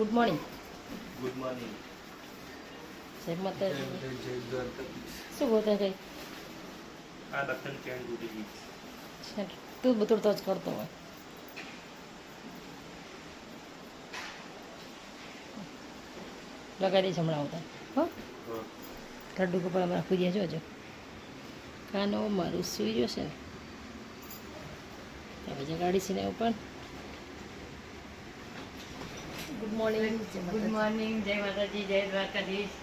Good morning good morning સાહેબ દ્વારકાધીશ શું બોલતા છે આ દખન ચેન તૂટી ગઈ છે તું બધું તો જ કરતો હોય. લગાડી દઈશ હમણાં આવતા. હો. લડ્ડુ કપડા હમણાં પૂજ્યા જોજો કાનો મારું સૂઈ જશે ને હવે છે ને ઉપર ગુડ મોર્નિંગ ગુડ મોર્નિંગ જય માતાજી જય દ્વારકાધીશ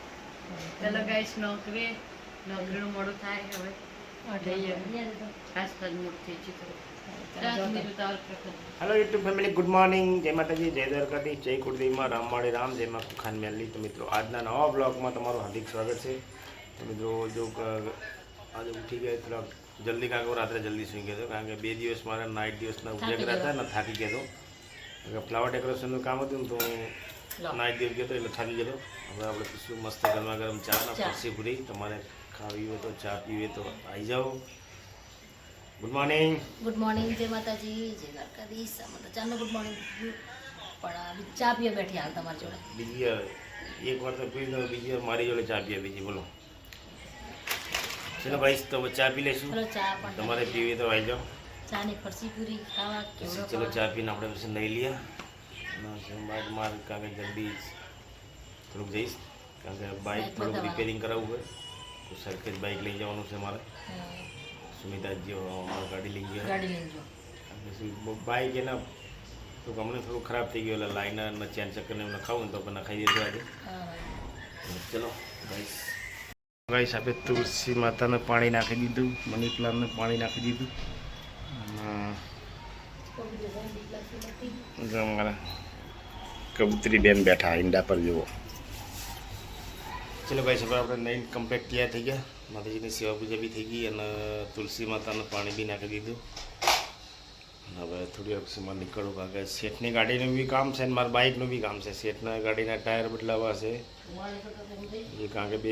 ચલો ગાઈશ નોકરી નોકરીનું મોડું થાય હવે. Hello YouTube family good morning જય માતાજી જય દ્વારકાધીશ જય કુળદેવીમાં રામવાડી રામ જય માં ખાન મેલી તો મિત્રો આજના નવા બ્લોગમાં તમારું હાર્દિક સ્વાગત છે. તો મિત્રો જો આજે ઉઠી ગયા થોડાક જલ્દી કાંક રાત્રે જલ્દી સુઈ ગયો કારણ કે બે દિવસ મારા નાઇટ દિવસના ઉજાગરા હતા ને થાકી ગયો હતો. ફ્લાવર ડેકોરેશનનું કામ હતું ને તો હું નાઈ દિવસ ગયો હતો એટલે થાકી ગયો હવે આપણે પીશું મસ્ત ગરમા ગરમ ચા. પરસી પૂરી. તમારે ખાવી હોય તો ચા પીવી તો આવી જાઓ. ગુડ મોર્નિંગ ગુડ મોર્નિંગ જય માતાજી જય દ્વારકાધીશ. અમે તો ચાલો ગુડ મોર્નિંગ પણ ચા પીવા બેઠી હાલ તમારી જોડે. બીજી એક વાર તો પી દો બીજી વાર મારી જોડે ચા પીએ બીજી બોલો. ચલો ભાઈ તો ચા પી પણ તમારે પીવી તો આવી જાઓ. ચાની ફરસી પૂરી ખાવા પછી કેવડો ચલો ચા પીને આપણે પછી અને પછી બાદ માર કારણ કે જલ્દી થોડુંક જઈશ. કારણ કે બાઇક થોડુંક રિપેરિંગ કરાવવું હોય. તો સરખેજ બાઇક લઈ જવાનું છે મારે. સુમિતાજી અમારે ગાડી લઈ ગયા. ગાડી બાઇક એના તો હમણાં થોડું ખરાબ થઈ ગયું એટલે લાઇનર ને ચેન ચક્કર ને એમને ખાવું ને તો પણ ખાઈ દેજો આજે ચલો ગાઈસ ગાઈસ આપણે તુલસી માતાને પાણી નાખી દીધું મની પ્લાન્ટને પાણી નાખી દીધું. કબૂતરી બેન બેઠા, ઈંડા પર જુઓ. ચલો ભાઈ સાહેબ આપણે નહીં કમ્પ્લેટ તૈયાર થઈ ગયા. માતાજીની સેવા પૂજા બી થઈ ગઈ અને તુલસી માતાનું પાણી બી નાખી દીધું. હવે થોડી વખતમાં નીકળવું નીકળું કારણ કે શેઠની ગાડીનું બી કામ છે અને મારા બાઇકનું બી કામ છે. શેઠના ગાડીના ટાયર બદલાવા છે. એ કારણ કે બે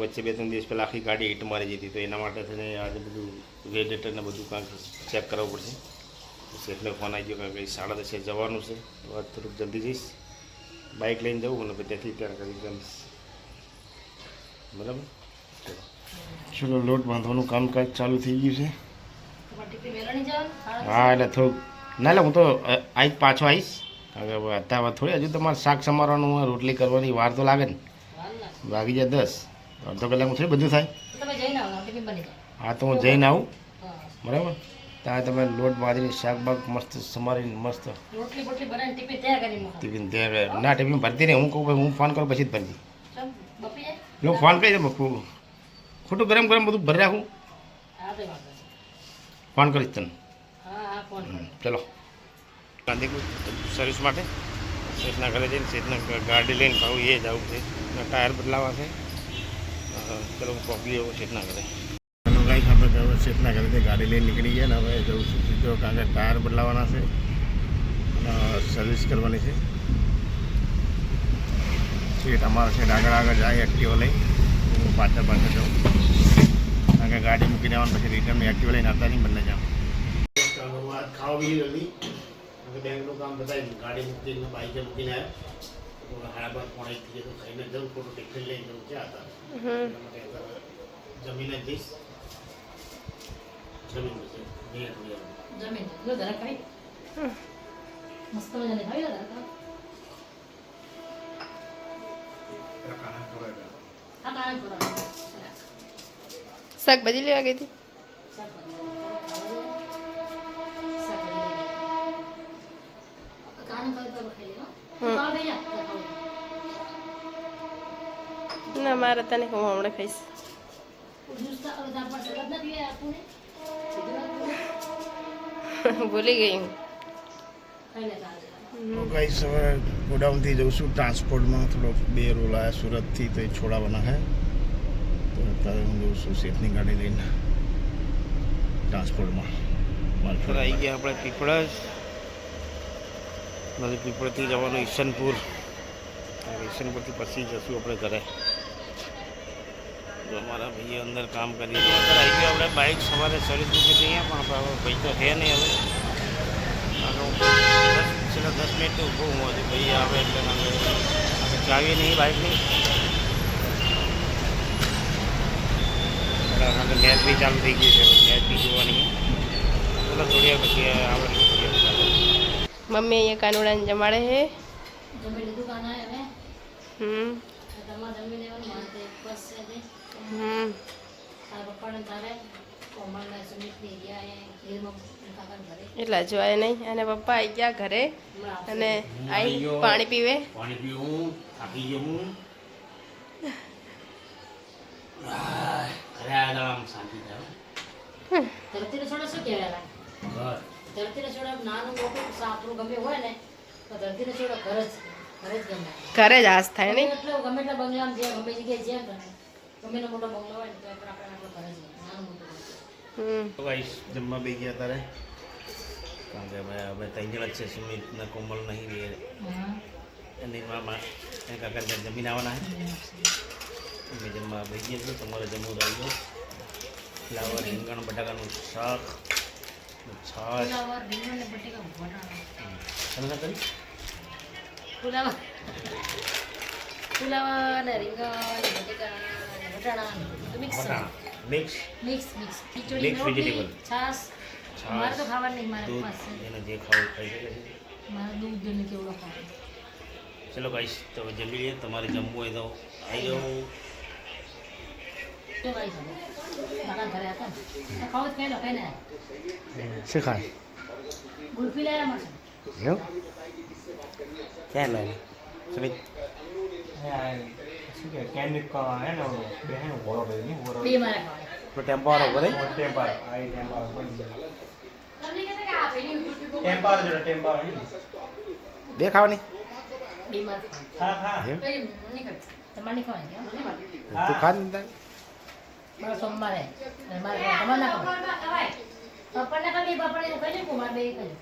વચ્ચે બે ત્રણ દિવસ પહેલાં આખી ગાડી હિટ મારી જતી તો એના માટે થઈને આજે બધું રેડિએટર ને બધું કાંઈક ચેક કરાવવું પડશે. સેટને ફોન આવી ગયો કારણ કે સાડા દસે જવાનું છે. તો આજ થોડુંક જલ્દી જઈશ. બાઇક લઈને જવું અને ત્યાંથી ત્યાં કરી જમીશ બરાબર? ચલો, લોટ બાંધવાનું કામકાજ ચાલુ થઈ ગયું છે. હા એટલે થોડુંક ના એટલે હું તો આજ પાછો આવીશ હવે અત્યારે થોડી હજુ તમારે શાક સમારવાનું રોટલી કરવાની વાર તો લાગે ને. વાગી જાય દસ. અડધો કલાકમાં થોડી બધું થાય. હા તો હું જઈને આવું. બરાબર? ત્યાં તમે લોટ બાંધીને શાક મસ્ત સમારીને મસ્ત ટિફિન તૈયાર ના ટિફિન ભરતી નહીં. હું કહું ભાઈ હું ફોન કરું પછી જ ભરતી હું ફોન કરી દે ખોટું ગરમ ગરમ બધું ભરી રાખું. ફોન કરીશ તને. ચલો. ગાંધીપુર સર્વિસ માટે? શેઠના ઘરે જઈને શેઠના ગાડી લઈને ખાવું એ જવું છે. ટાયર બદલાવા છે. ચલો હું પહોંચી જાઉં શેઠના ઘરે. ચલો ગાઈસ આપણે હવે શેઠના ઘરેથી ગાડી લઈને નીકળી ગયા ને હવે જવું છું સીધો કારણ કે ટાયર બદલાવાના છે. અને સર્વિસ કરવાની છે. શેઠ અમારા શેઠ આગળ આગળ જાય એક્ટિવા લઈ. હું પાછળ પાછળ જાઉં. કારણ કે ગાડી મૂકી દેવાનું પછી રિટર્ન એક્ટિવા લઈને આવતા નહીં બંને જાઉં ખાવા બી જલ્દી બેંકનું કામ બતાવી ગાડી મૂકીને બાઈકે મૂકીને આવ્યો હાડા બાર પોણા એક થઈ તો ખાઈને જવું ખોટું ટિફિન લઈને જવું છે હતા એટલા માટે હવે જમીને જ જઈશ જમીન પછી બે થોડી વાર. જમીન લો જરા ખાઈ મસ્ત મજાની ખાઈ લો જરા ખાઓ. હા કાંઈ કરો શાકભાજી લેવા ગઈ હતી? ના, મારે તને હું હમણાં ખાઈશ. ભૂલી ગઈ હું. તો ગાઈસ, હવે ગોડાઉનથી જઉં છું. ટ્રાન્સપોર્ટમાં થોડો બે રોલ આવ્યા સુરતથી, તો એ છોડાવવાના છે તો અત્યારે હું જઉં છું શેઠની ગાડી લઈને ટ્રાન્સપોર્ટમાં. મારફર આવી ગયા આપણે પીપળજ પછી પીપળથી જવાનું ઈશનપુર. ઈશનપુરથી પછી જશું આપણે ઘરે. જો અમારા ભાઈએ અંદર કામ કરી આવી ગયો આપણે બાઇક સવારે સર્વિસ મૂકી દઈએ પણ આપણે ભાઈ તો છે નહીં હવે. છેલ્લા દસ મિનિટ ઊભો હું હજી. ભાઈ આવે એટલે ચાવીએ નહીં બાઇકની મેચ બી ચાલુ થઈ ગઈ છે. મેચ બી જોવાની. ચલો થોડી વાર પછી આપણે મમ્મી અહીંયા કાનુડાને જમાડે છે. હવે હમ. ગયા એટલા જોવાય નહીં. અને પપ્પા આવી ગયા ઘરે. અને આઈ પાણી પીવે. પાણી પીવું થાકી જવું ઘરે આવ્યા શાંતિ થાય ધરતી રસોડા શું કહેવાય ઘર ધરતી રસોડા નાનું મોટું સાપરું ગમે હોય ને તો ધરતી રસોડા ઘર જ ઘરે જ હાસ થાય નહીં એટલો ગમે એટલા બંગલામાં જે ગમે જગ્યાએ જેમ ગમે ગમે એટલો મોટો બંગલો હોય ને તો આપણે આપણો ઘરે જ નાનું મોટું હમ. તો ગાઈસ જમવા બે ગયા તારે? કારણ કે અમે અમે ત્રણ જણા છે સુમિત ને કોમલ નહીં રહે હા. અને મામા કાકા ત્યાં જમીન આવવાના છે. અમે જમવા બે ગયા છીએ તમારે જમવું આવી ગયો. ફ્લાવર રીંગણ બટાકાનું શાક છાશ. તમે કરી ને રીંગણ વટાણા મિક્સ મિક્સ મિક્સ ખીચડી રોટલી છાશ. છાશ, મારે તો ખાવાનું નહીં મારે એને જે ખાવું ખાઈ શકે છે. મારે દૂધ ને કેવડો ખાવાનું ચલો ગાઈસ તો જમી લઈએ. તમારે જમવું હોય તો આવી જાઓ. શું ખાય ગુલ્ફી લાવ્યા મારે એવું ક્યાં લાગે સુમિત શું કે કેમિક હે ને ઓલો બે હે ને ઘોડો ભાઈ નહીં ઘોડો બે મારે ખાવાના તો ટેમ્પો વાળો કરે ટેમ્પાર આ ઈ ટેમ્પાર બની જાય તમને કહેતા કે આ પેલી ટેમ્પાર જોડે ટેમ્પાર હે ને. બે ખાવાની બે મારે ખાવાના હા હા એમ પેલી નહીં કરતી. તમારે નહીં ખાવાની કે? મને મારે. તું ખા ને તારે મારે સોમવારે અને મારે. તમારે ના ખાવાનું. પપ્પાને ખાલી પપ્પાને એવું કહી દે મારે બે ખાઈ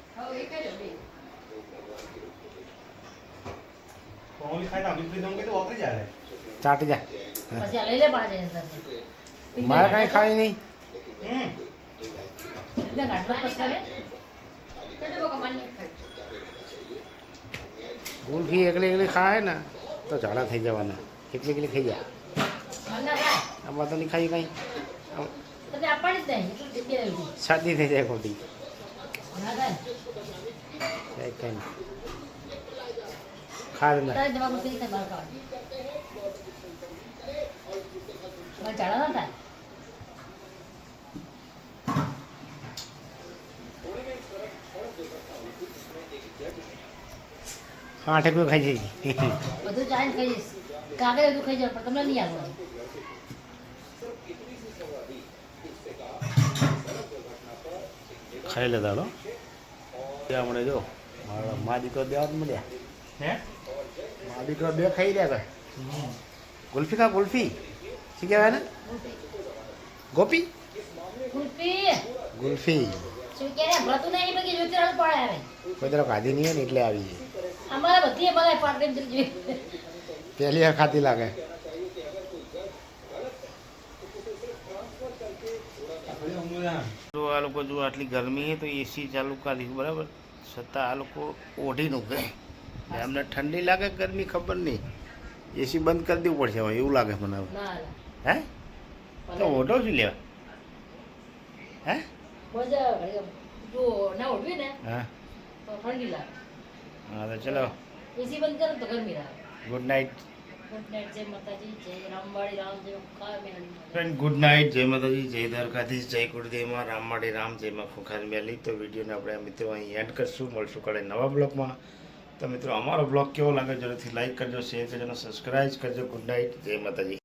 ચાટી જા. મારે કાંઈ ખાવી નહીં. ગુલફી એકલી એકલી ખાય ને તો ઝાડા થઈ જવાના એકલી એકલી ખાઈ જાય. આમાં તો નહીં ખાઈ કાંઈ શરદી થઈ જાય ખોટી ના થાય. કાંઈ કાંઈ નહીં ખા દે તારે દવા મૂકી દીધી બહાર ખાવાની. તમારે ઝાડા ના થાય. હા ખાઈ જઈ બધું ચાઈને ખાઈશ. કાગળ બધું ખાઈ જાય પણ તમને નહીં આવવાનું. ખાઈ લેતા હો ત્યાં મને જો મારા મા દીકરો દેવા જ મળ્યા. હે? મા દીકરો બે ખાઈ રહ્યા હતા ગુલ્ફી ખા ગુલ્ફી. શું કહેવાય ને ગોપી. ગુલ્ફી. કે. કોઈ તરફ ખાધી નહીં હોય ને એટલે આવી પહેલી વાર ખાતી લાગે. જો આ લોકો જો આટલી ગરમી છે તો એસી ચાલુ કરી બરાબર? છતાં આ લોકો ઓઢીનું કહે એમને ઠંડી લાગે ગરમી ખબર નહીં. એસી બંધ કરી દેવું પડશે હવે એવું લાગે મને હવે. હે? તો ઓઢો શું લેવા? હે? ના ને હા. તો હા તો ચલો. એસી બંધ કરે તો ગરમી લાગે. Good night Ram friend good night જય માતાજી જય દ્વારકાધીશ જય કુળદેવમાં રામવાડી રામ જયમાં ખુખાર મેલી તો વિડીયોને આપણે મિત્રો અહીં એડ કરશું. મળશું કાલે નવા બ્લોગમાં તો મિત્રો, અમારો બ્લોગ કેવો લાગે જરૂરથી લાઇક કરજો શેર કરજો અને સબસ્ક્રાઈબ કરજો. ગુડ નાઇટ જય માતાજી